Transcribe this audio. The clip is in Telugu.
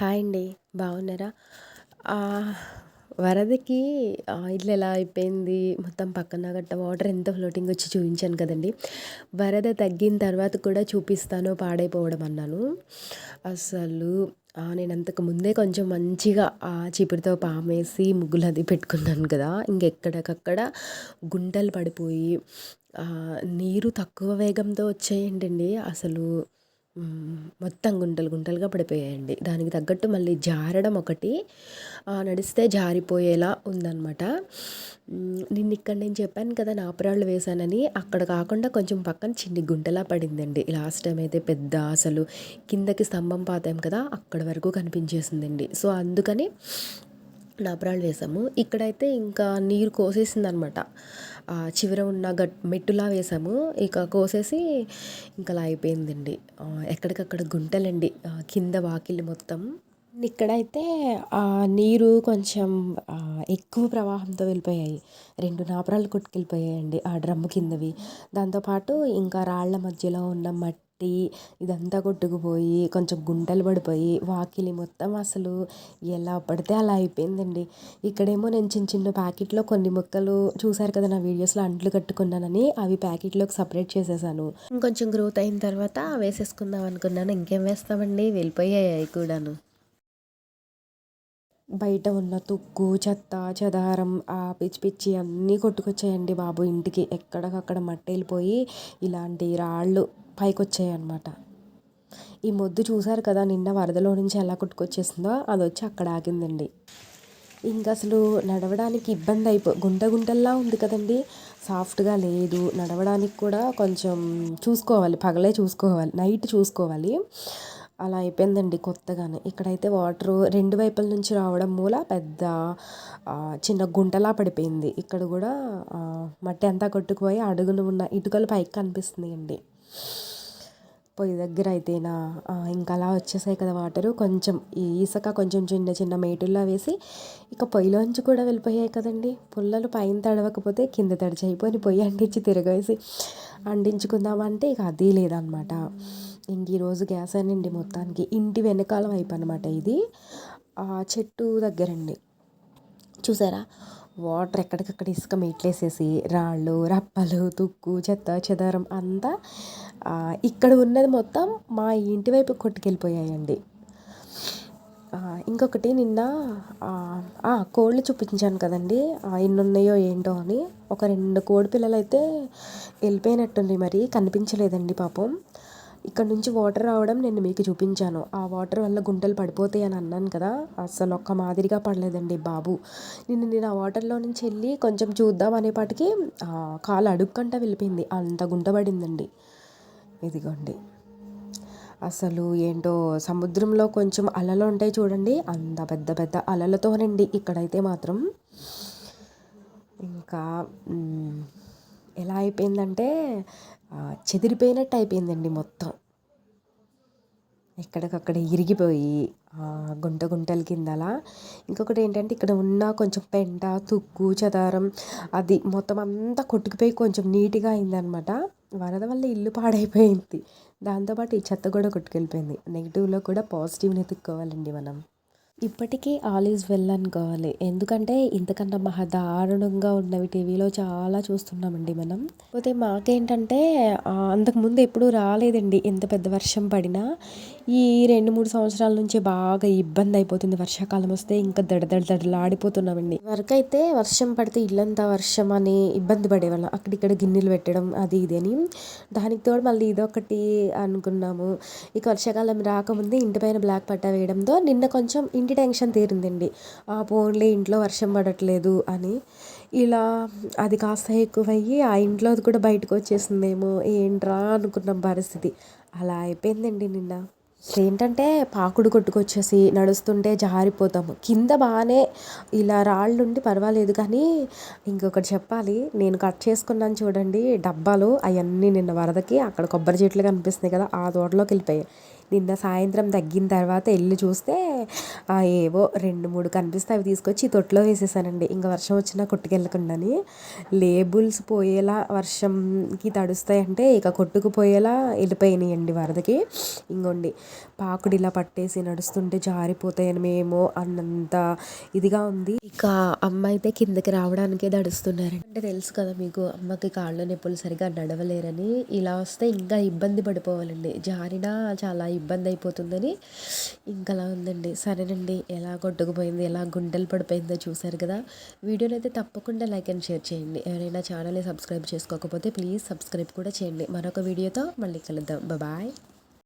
హాయ్ అండి బాగున్నారా? వరదకి ఇల్లు ఎలా అయిపోయింది? మొత్తం పక్కన గట్ట వాటర్ ఎంత ఫ్లోటింగ్ వచ్చి చూపించాను కదండి. వరద తగ్గిన తర్వాత కూడా చూపిస్తాను పాడైపోవడం అన్నాను. అసలు నేను అంతకు ముందే కొంచెం మంచిగా ఆ చీపురుతో పామేసి ముగ్గులు అది పెట్టుకున్నాను కదా. ఇంకెక్కడికక్కడ గుంటలు పడిపోయి నీరు తక్కువ వేగంతో వచ్చేయండి అసలు మొత్తం గుంటలు గుంటలుగా పడిపోయాయండి. దానికి తగ్గట్టు మళ్ళీ జారడం ఒకటి నడిస్తే జారిపోయేలా ఉందన్నమాట. నిన్న ఇక్కడ నేను చెప్పాను కదా నాపరాళ్ళు వేశానని అక్కడ కాకుండా కొంచెం పక్కన చిన్ని గుంటలా పడిందండి. లాస్ట్ టైం అయితే పెద్ద అసలు కిందకి స్తంభం పాతాం కదా అక్కడ వరకు కనిపించేసిందండి. సో అందుకని నాపరాలు వేసాము. ఇక్కడైతే ఇంకా నీరు కోసేసింది అనమాట చివర ఉన్న గట్ మెట్టులా వేసాము. ఇక కోసేసి ఇంకా అలా అయిపోయిందండి. ఎక్కడికక్కడ గుంటలండి. కింద వాకిలి మొత్తం. ఇక్కడైతే నీరు కొంచెం ఎక్కువ ప్రవాహంతో వెళ్ళిపోయాయి. రెండు నాపరాలు కొట్టుకెళ్ళిపోయాయండి ఆ డ్రమ్ము కిందవి. దాంతోపాటు ఇంకా రాళ్ళ మధ్యలో ఉన్న మట్టి మట్టి ఇదంతా కొట్టుకుపోయి కొంచెం గుంటలు పడిపోయి వాకిలి మొత్తం అసలు ఎలా పడితే అలా అయిపోయిందండి. ఇక్కడేమో నేను చిన్న చిన్న ప్యాకెట్లో కొన్ని మొక్కలు చూసారు కదా నా వీడియోస్లో అంట్లు కట్టుకున్నానని అవి ప్యాకెట్లోకి సపరేట్ చేసేసాను. ఇంకొంచెం గ్రోత్ అయిన తర్వాత వేసేసుకుందాం అనుకున్నాను. ఇంకేం వేస్తామండి? వెళ్ళిపోయాయి కూడాను. బయట ఉన్న తుక్కు చెత్త చెదారం ఆ పిచ్చి పిచ్చి అన్నీ కొట్టుకొచ్చాయండి బాబు ఇంటికి. ఎక్కడికక్కడ మట్టి వెళ్ళిపోయి ఇలాంటి రాళ్ళు పైకొచ్చాయి అన్నమాట ఈ మొద్దు చూసారు కదా నిన్న వరదలో నుంచి ఎలా కొట్టుకొచ్చేసిందో అది వచ్చి అక్కడ ఆగిందండి. ఇంకా అసలు నడవడానికి ఇబ్బంది అయిపో గుంట గుంటల్లా ఉంది కదండి. సాఫ్ట్గా లేదు నడవడానికి కూడా కొంచెం చూసుకోవాలి పగలే చూసుకోవాలి నైట్ చూసుకోవాలి. అలా అయిపోయిందండి కొత్తగానే. ఇక్కడైతే వాటరు రెండు వైపుల నుంచి రావడం మూల పెద్ద చిన్న గుంటలా పడిపోయింది. ఇక్కడ కూడా మట్టి అంతా కొట్టుకుపోయి అడుగున ఉన్న ఇటుకలు పైకి కనిపిస్తుంది అండి పొయ్యి దగ్గర అయితేనా? ఇంకా అలా వచ్చేసాయి కదా వాటరు. కొంచెం ఈ ఇసుక కొంచెం చిన్న చిన్న మేటుల్లో వేసి ఇక పొయ్యిలోంచి కూడా వెళ్ళిపోయాయి కదండి. పుల్లలు పైన తడవకపోతే కింద తడిచి అయిపోయి పొయ్యి అంటించి తిరగేసి అంటించుకుందామంటే ఇక అది లేదనమాట. ఇంక ఈరోజు గ్యాస్ అండి మొత్తానికి. ఇంటి వెనకాల వైపు అనమాట ఇది. ఆ చెట్టు దగ్గరండి. చూసారా? వాటర్ ఎక్కడికక్కడ ఇసుక మెట్లేసేసి రాళ్ళు రప్పలు తుక్కు చెత్త చెదారం అంతా ఇక్కడ ఉన్నది మొత్తం మా ఇంటి వైపు కొట్టుకెళ్ళిపోయాయండి. ఇంకొకటి నిన్న కోళ్ళు చూపించాను కదండి. ఎన్ని ఉన్నాయో ఏంటో అని. ఒక రెండు కోడి పిల్లలు అయితే వెళ్ళిపోయినట్టుంది మరి. కనిపించలేదండి పాపం. ఇక్కడ నుంచి వాటర్ రావడం నేను మీకు చూపించాను. ఆ వాటర్ వల్ల గుంటలు పడిపోతాయి అని అన్నాను కదా. అసలు ఒక్క మాదిరిగా పడలేదండి బాబు. నిన్ను నేను ఆ వాటర్లో నుంచి వెళ్ళి కొంచెం చూద్దాం అనేపాటికి కాలు అడుక్కంట వెళ్ళిపోయింది. అంత గుంట పడిందండి. ఇదిగోండి. అసలు ఏంటో సముద్రంలో కొంచెం అలలు ఉంటాయి చూడండి. అంత పెద్ద పెద్ద అలలతోనండి ఇక్కడైతే మాత్రం. ఇంకా ఎలా అయిపోయిందంటే చెదిరిపోయినట్టు అయిపోయిందండి మొత్తం. ఎక్కడికక్కడ ఇరిగిపోయి గుంట గుంటల కింద అలా ఇంకొకటి ఏంటంటే ఇక్కడ ఉన్న కొంచెం పెంట తుక్కు చదారం అది మొత్తం అంతా కొట్టుకుపోయి కొంచెం నీట్గా అయిందనమాట. వరద వల్ల ఇల్లు పాడైపోయింది. దాంతోపాటు ఈ చెత్త కూడా కొట్టుకెళ్ళిపోయింది. నెగిటివ్లో కూడా పాజిటివ్ని ఎత్తుక్కోవాలండి మనం. ఇప్పటికీ ఆల్ ఈజ్ వెల్ అనుకోవాలి ఎందుకంటే ఇంతకన్నా మహా దారుణంగా ఉన్నవి టీవీలో చాలా చూస్తున్నామండి మనం. పోతే మాకేంటంటే అంతకుముందు ఎప్పుడూ రాలేదండి ఎంత పెద్ద వర్షం పడినా. ఈ రెండు మూడు సంవత్సరాల నుంచి బాగా ఇబ్బంది అయిపోతుంది వర్షాకాలం వస్తే ఇంకా దడదడదడలాడిపోతున్నామండి వరకు అయితే వర్షం పడితే ఇల్లంతా వర్షం అని ఇబ్బంది పడేవాళ్ళం. అక్కడిక్కడ గిన్నెలు పెట్టడం అది ఇది అని. దానికి తోడు మళ్ళీ ఇదొకటి అనుకున్నాము. ఇక వర్షాకాలం రాకముందే ఇంటి పైన బ్లాక్ పట్టా వేయడంతో నిన్న కొంచెం ఇంటి టెన్షన్ తీరిందండి. ఆ పోన్లే ఇంట్లో వర్షం పడట్లేదు అని. ఇలా అది కాస్త ఎక్కువయ్యి ఆ ఇంట్లోది కూడా బయటకు వచ్చేసిందేమో ఏంట్రా అనుకున్నాం పరిస్థితి. అలా అయిపోయిందండి నిన్న. ఏంటంటే పాకుడు కొట్టుకొచ్చేసి నడుస్తుంటే జారిపోతాము. కింద బాగానే ఇలా రాళ్ళు ఉండి పర్వాలేదు కానీ ఇంకొకటి చెప్పాలి. నేను కట్ చేసుకున్నాను చూడండి డబ్బాలు అవన్నీ నిన్న వరదకి అక్కడ కొబ్బరి చెట్లు కనిపిస్తున్నాయి కదా ఆ తోటలోకి వెళ్ళిపోయాయి. నిన్న సాయంత్రం తగ్గిన తర్వాత వెళ్ళి చూస్తే ఏవో రెండు మూడు కనిపిస్తే అవి తీసుకొచ్చి ఈ తొట్టులో వేసేసానండి. ఇంకా వర్షం వచ్చినా కొట్టుకెళ్ళకుండాని. లేబుల్స్ పోయేలా వర్షంకి తడుస్తాయంటే ఇక కొట్టుకుపోయేలా వెళ్ళిపోయినాయండి వరదకి. ఇంకోండి పాకుడు ఇలా పట్టేసి నడుస్తుంటే జారిపోతాయని మేము అన్నంత ఇదిగా ఉంది. ఇక అమ్మ అయితే కిందకి రావడానికే దడుస్తున్నారు అంటే తెలుసు కదా మీకు అమ్మకి కాళ్ళ నొప్పులు సరిగా నడవలేరని. ఇలా వస్తే ఇంకా ఇబ్బంది పడిపోవాలండి. జారినా చాలా ఇబ్బంది అయిపోతుందని ఇంకలా ఉందండి. సరేనండి ఎలా కొట్టుకుపోయింది ఎలా గుండెలు పడిపోయిందో చూశారు కదా. వీడియోని అయితే తప్పకుండా లైక్ అండ్ షేర్ చేయండి. ఎవరైనా ఛానల్ని సబ్స్క్రైబ్ చేసుకోకపోతే ప్లీజ్ సబ్స్క్రైబ్ కూడా చేయండి. మరొక వీడియోతో మళ్ళీ కలుద్దాం. బాయ్.